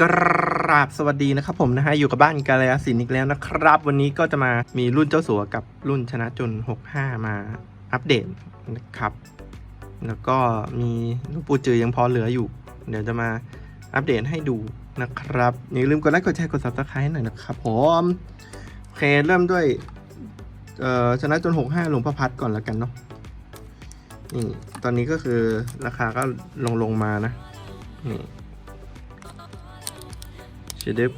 กราบสวัสดีนะครับผมนะฮะอยู่กับบ้านกาลยาสินอีกแล้วนะครับ วันนี้ก็จะมามีรุ่นเจ้าสัวกับรุ่นชนะจน 65 มาอัปเดตนะครับ แล้วก็มีลูกปูจือยังพอเหลืออยู่ เดี๋ยวจะมาอัปเดตให้ดูนะครับอย่าลืมกดไลค์กดแชร์กด subscribe หน่อยนะครับผมโอเคเริ่มด้วยเอ่อชนะจน 65 หลวงพ่อพัดก่อนแล้วกันเนาะนี่ตอนนี้ก็คือราคาก็ลงลงมานะนี่ ชดึบ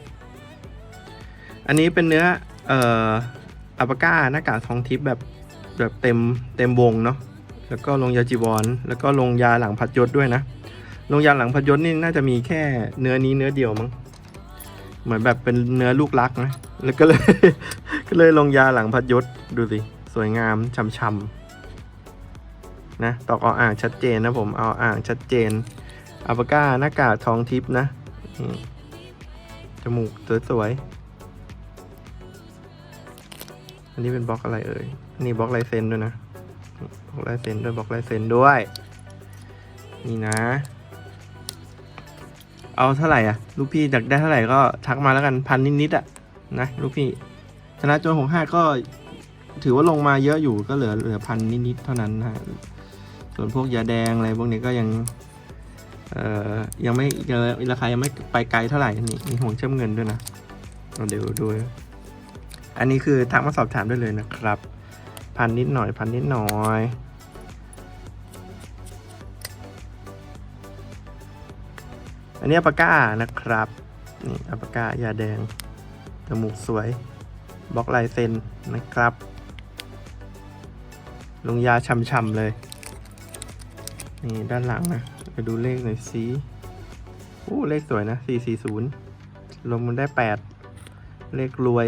อันนี้เป็นเนื้อเอ่ออัปาก้าหน้ากากทองทิพย์แบบแบบเต็มเต็มวงเนาะแล้วก็ลงยาจีวร แล้วก็ลงยาหลังพัดยศด้วยนะ ลงยาหลังพัดยศนี่น่าจะมีแค่เนื้อนี้เนื้อเดียวมั้งเหมือนแบบเป็นเนื้อลูกรักนะแล้วก็เลย ก็เลยลงยาหลังพัดยศดูสิสวยงามช่ำๆนะตอกเอาอ่างชัดเจนนะผมเอาอ่างชัดเจนอัปาก้าหน้ากากทองทิพย์นะ จมูกสวยๆ อันนี้เป็นบล็อกอะไรเอ่ยนนี้บล็อกลายเซ็นด้วยนะ บล็อกลายเซ็นด้วยบล็อกลายเซ็นด้วย นี่นะ เอาเท่าไหร่อะ ลูกพี่อยากได้เท่าไหร่ก็ทักมาแล้วกันพันนิดๆอะนะลูกพี่ชนะโจนหกห้าก็ถือว่าลงมาเยอะอยู่ก็เหลือเหลือพันนิดๆเท่านั้นนะส่วนพวกยาแดงอะไรพวกนี้ก็ยัง เอ่อยังไม่ยังราคายังไม่ไปไกลเท่าไหร่นี่มีห่วงเชื่อมเงินด้วยนะเดี๋ยวดูอันนี้คือทักมาสอบถามได้เลยนะครับ พันนิดหน่อยพันนิดหน่อยอันนี้อัปปาก้านะครับนี่อัปปาก้ายาแดงจมูกสวยบล็อกลายเซ็นนะครับ ลงยาช่ำๆเลย นี่ด้านหลังนะ ไปดูเลขหน่อยสิโอ้เลขสวยนะ 440ลงมันได้ 8 เลขรวย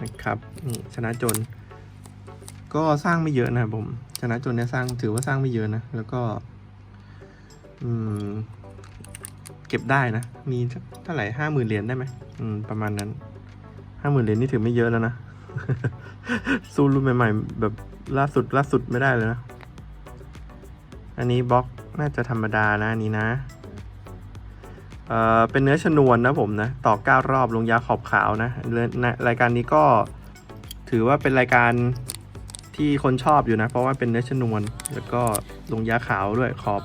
นะครับนี่ชนะจน ก็สร้างไม่เยอะนะผม ชนะจนเนี่ยสร้างถือว่าสร้างไม่เยอะนะ แล้วก็อืมเก็บได้นะ มีสักเท่าไหร่ห้าหมื่นเหรียญได้ไหมอืม ประมาณนั้นห้าหมื่นเหรียญนี่ถือไม่เยอะแล้วนะ สู้รุ่นใหม่ ๆ แบบล่าสุดล่าสุดไม่ได้เลยนะ อันนี้บล็อกน่าจะธรรมดานะอันนี้นะ เอ่อ เป็นเนื้อชนวนนะผมนะ ต่อ9รอบลงยาขอบขาวนะเรื่องนะรายการนี้ก็ถือว่าเป็นรายการที่คนชอบอยู่นะ เพราะว่าเป็นเนื้อชนวน แล้วก็ลงยาขาวด้วยขอบ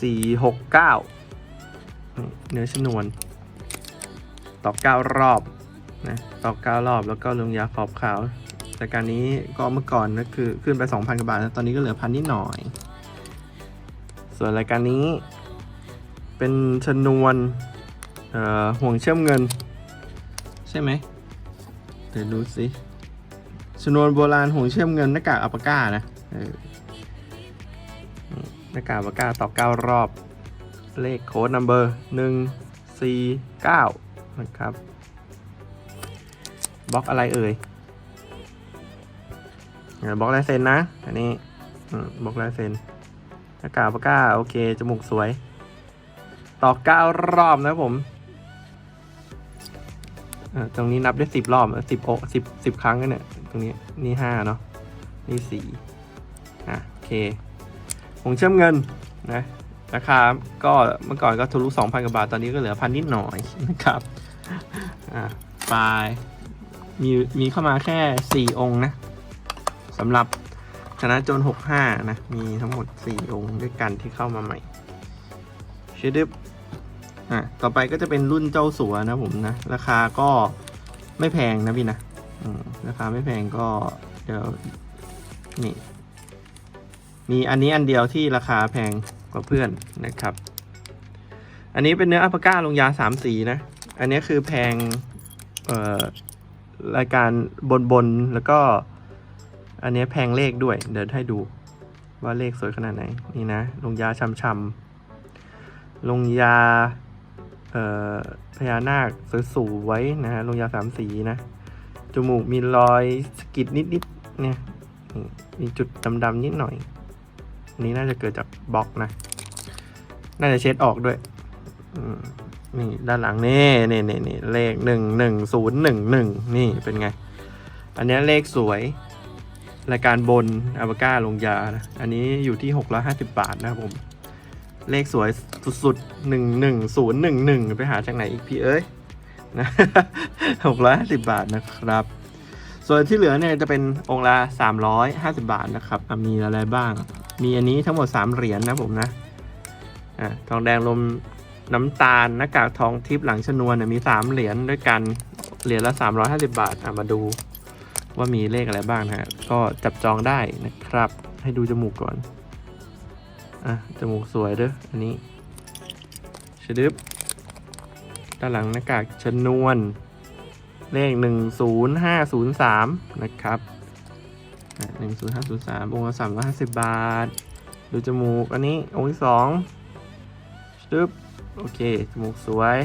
4 6 9 เนื้อชนวน ต่อ 9 รอบนะ ต่อ 9 รอบแล้วก็ลงยาขอบขาว รายการนี้ก็เมื่อก่อนก็คือขึ้นไป 2,000กว่าบาทนะตอนนี้ก็เหลือพันนิดหน่อย ส่วนรายการนี้ เป็นชนวนเอ่อห่วงเชื่อมเงิน ใช่ไหมเดี๋ยวดูสิชนวนโบราณห่วงเชื่อมเงินหน้ากากอัปปาก้านะหน้ากากอัปปาก้าต่อ 9 รอบ เลขโค้ดนัมเบอร์หนึ่งซีเก้านะครับบล็อกอะไรเอ่ย บล็อกลายเซ็นนะ อันนี้บล็อกลายเซ็นหน้ากากปากก้า โอเค จมูกสวย ต่อเก้ารอบนะผม ตรงนี้นับได้สิบรอบสิบโอสิบสิบครั้งกันเนี่ย ตรงนี้ นี่ห้าเนาะ นี่สี่อะโอเคผงเชื่อมเงินนะราคาก็เมื่อก่อนก็ทะลุสองพันกว่าบาท ตอนนี้ก็เหลือพันนิดหน่อยนะครับอ่าไปมีมีเข้ามาแค่สี่องค์นะ สำหรับชนะโจน65 นะ มีทั้งหมด 4 องค์ด้วยกันที่เข้ามาใหม่ชิดึบอะต่อไปก็จะเป็นรุ่นเจ้าสัวนะผมนะ ราคาก็ไม่แพงนะพี่นะราคาไม่แพงก็เดี๋ยวนี่ มีอันนี้อันเดียวที่ราคาแพงกว่าเพื่อนนะครับ อันนี้เป็นเนื้ออัปปาก้าลงยาสามสีนะ อันนี้คือแพงเอ่อรายการบนบนแล้วก็ อันนี้แพงเลขด้วย เดี๋ยวให้ดูว่าเลขสวยขนาดไหน นี่นะ ลงยาช้ำๆลงยา เอ่อพญานาคสวยๆนะฮะ ลงยาสามสีนะ จมูกมีรอยสกิดนิดๆ เนี่ย มีจุดดำๆนิดหน่อย อันนี้น่าจะเกิดจากบล็อกนะ น่าจะเช็ดออกด้วย นี่ด้านหลังนี่นี่นี่เลขหนึ่งหนึ่งศูนย์หนึ่งหนึ่งนี่เป็นไง อันนี้เลขสวย รายการบนอ v วก้าลงยานะ อันนี้อยู่ที่ 650 บาทนะครับผม เลขสวยสุดๆหนึ่งหนึ่งศูนย์หนึ่งหนึ่งไปหาจากไหนอีกพี่เอ้ยนะหกร้อยห้าสิบบาทนะครับ ส่วนที่เหลือเนี่ยจะเป็นองค์ละสามร้อยห้าสิบาทนะครับมีอะไรบ้าง มีอันนี้ทั้งหมดสามเหรียญนะผมนะอะทองแดงลมน้ำตาลหน้ากากทองทิพย์หลังชนวนเนี่ยมีสามเหรียญด้วยกัน เหรียญละสามร้อยห้าสิบาทอะมาดู ว่ามีเลขอะไรบ้างนะฮะ ก็จับจองได้นะครับ ให้ดูจมูกก่อน อะ จมูกสวยเด้อ อันนี้ชดึบ ด้านหลังหน้ากากชนวน เลข 10503 นะครับอะ10503องค์ละ350บาท ดูจมูกอันนี้องค์ที่สองชดึบโอเค จมูกสวย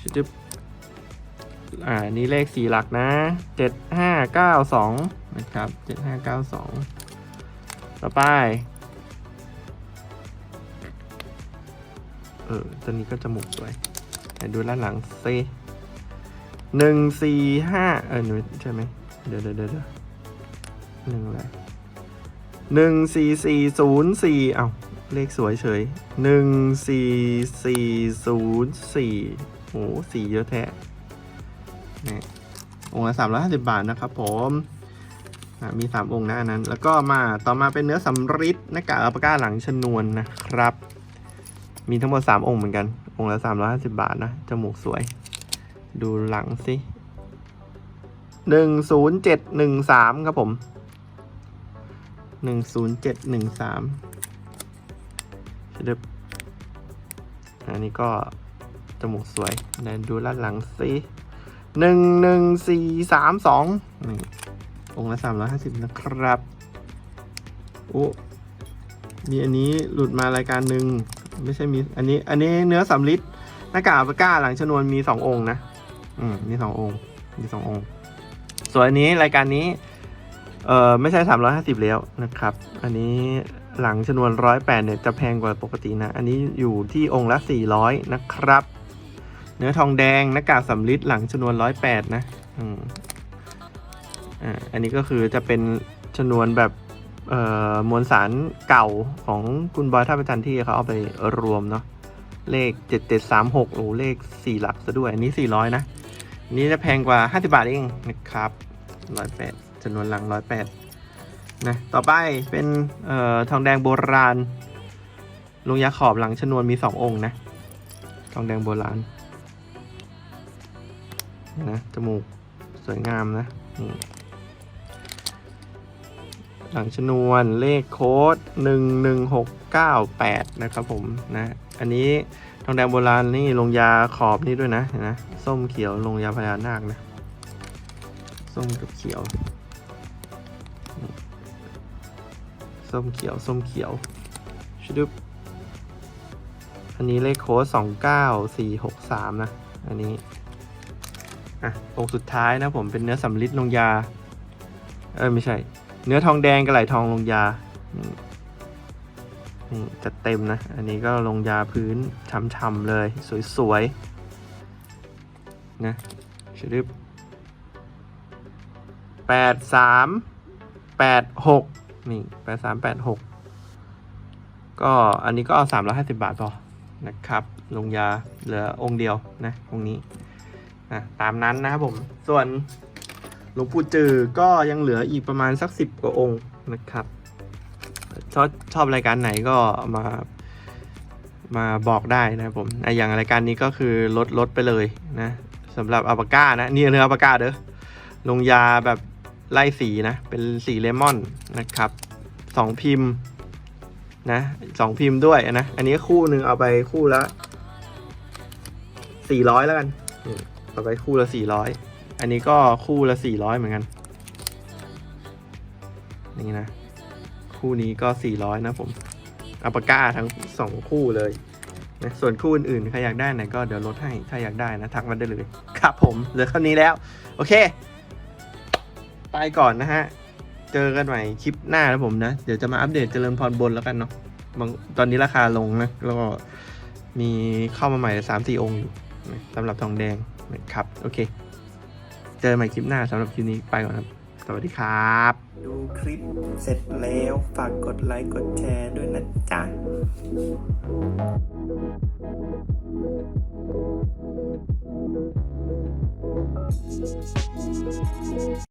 ชดึบ อ่านี่เลขสี่หลักนะ7592นะครับ7592ต่อไป เออตัวนี้ก็จมูกสวยไหนดูด้านหลังซิหนึ่งสี่ห้าเออหนูใช่ไหมเดี๋ยวเดี๋ยวเดี๋ยวเดี๋ยวหนึ่งอะไรหนึ่งสี่สี่ศูนย์สี่เอ้าเลขสวยเฉยหนึ่งสี่สี่ศูนย์สี่โอ้สี่เยอะแท้ นี่องค์ละสามร้อยห้าสิบบาทนะครับผมอะมี3องค์นะอันนั้น แล้วก็มาต่อมาเป็นเนื้อสำริดหน้ากากอัลปาก้าหลังชนวนนะครับ มีทั้งหมด3องค์เหมือนกัน องค์ละ350บาทนะจมูกสวย ดูหลังสิ10713ครับผม10713ชิดบอันนี้ก็จมูกสวยเดี๋ยวดูด้านหลังสิ หนึ่งหนึ่งสี่สามสองนี่องละสามร้อยห้าสิบนะครับโอ้มีอันนี้หลุดมารายการหนึ่งไม่ใช่มีอันนี้อันนี้เนื้อสำลิดหน้ากากอัลปาก้าหลังชนวนมีสององค์นะอืมมีสององค์มีสององค์ ส่วนอันนี้รายการนี้ เอ่อไม่ใช่สามร้อยห้าสิบแล้วนะครับ อันนี้หลังชนวนร้อยแปดเนี่ยจะแพงกว่าปกตินะ อันนี้อยู่ที่องค์ละสี่ร้อยนะครับ เนื้อทองแดงหน้ากากสำลิดหลังชนวนร้อยแปดนะอืมอ่าอันนี้ก็คือจะเป็นชนวนแบบเอ่อมวลสารเก่าของคุณบอยท่าประจันที่เขาเอาไปรวมเนาะเลข7736โอ้เลข4หลักซะด้วย อันนี้400นะอันนี้จะแพงกว่า50บาทเองนะครับ108จำนวนหลัง108นะต่อไปเป็นเอ่อทองแดงโบราณลงยาขอบหลังชนวนมี2องค์นะ ทองแดงโบราณ นะจมูกสวยงามนะนี่หลังชนวนเลขโค้ด 11698 นะครับผมนะ อันนี้ทองแดงโบราณนี่ลงยาขอบนี่ด้วยนะเห็นนะ ส้มเขียวลงยาพญานาคนะ ส้มกับเขียว ส้มเขียว ส้มเขียวชุดุบอันนี้เลขโค้ด 29463 นะ อันนี้ อะองค์สุดท้ายนะผมเป็นเนื้อสำลิดลงยา เออไม่ใช่ เนื้อทองแดงกระไหลทองลงยา นี่จัดเต็มนะ อันนี้ก็ลงยาพื้นช่ำๆเลย สวยๆ นะชดึบแปดสามแปดหกนี่แปดสามแปดหกก็อันนี้ก็เอาสามร้อยห้าสิบาทพอนะครับ ลงยาเหลือองค์เดียวนะองค์นี้ นะตามนั้นนะครับผม ส่วนหลวงปู่จือก็ยังเหลืออีกประมาณสักสิบกว่าองค์นะครับ ชอบชอบรายการไหนก็มามาบอกได้นะครับผมออย่างรายการนี้ก็คือลดลดไปเลยนะสำหรับอัลปาก้านะนี่เนื้ออัลปาก้าเด้อลงยาแบบไล่สีนะ เป็นสีเลมอนนะครับสองพิมพ์นะสองพิมพ์ด้วยนะ อันนี้คู่หนึ่งเอาไปคู่ละสี่ร้อยแล้วกัน ต่อไปคู่ละสี่ร้อยอันนี้ก็คู่ละสี่ร้อยเหมือนกัน นี่นะ คู่นี้ก็สี่ร้อยนะผมอัปก้าทั้งสองคู่เลยนะส่วนคู่อื่นๆใครอยากได้ไหนก็เดี๋ยวลดให้ถ้าอยากได้นะทักมาได้เลย ครับผมเหลือเท่านี้แล้ว โอเค ไปก่อนนะฮะ เจอกันใหม่คลิปหน้านะผมนะ เดี๋ยวจะมาอัปเดตเจริญพรบนแล้วกันเนาะบางตอนนี้ราคาลงนะ แล้วก็มีเข้ามาใหม่สามสี่องค์อยู่สำหรับทองแดง นะครับ โอเค เจอใหม่คลิปหน้าสำหรับคลิปนี้ไปก่อนครับ สวัสดีครับ ดูคลิปเสร็จแล้วฝากกดไลค์กดแชร์ด้วยนะจ๊ะ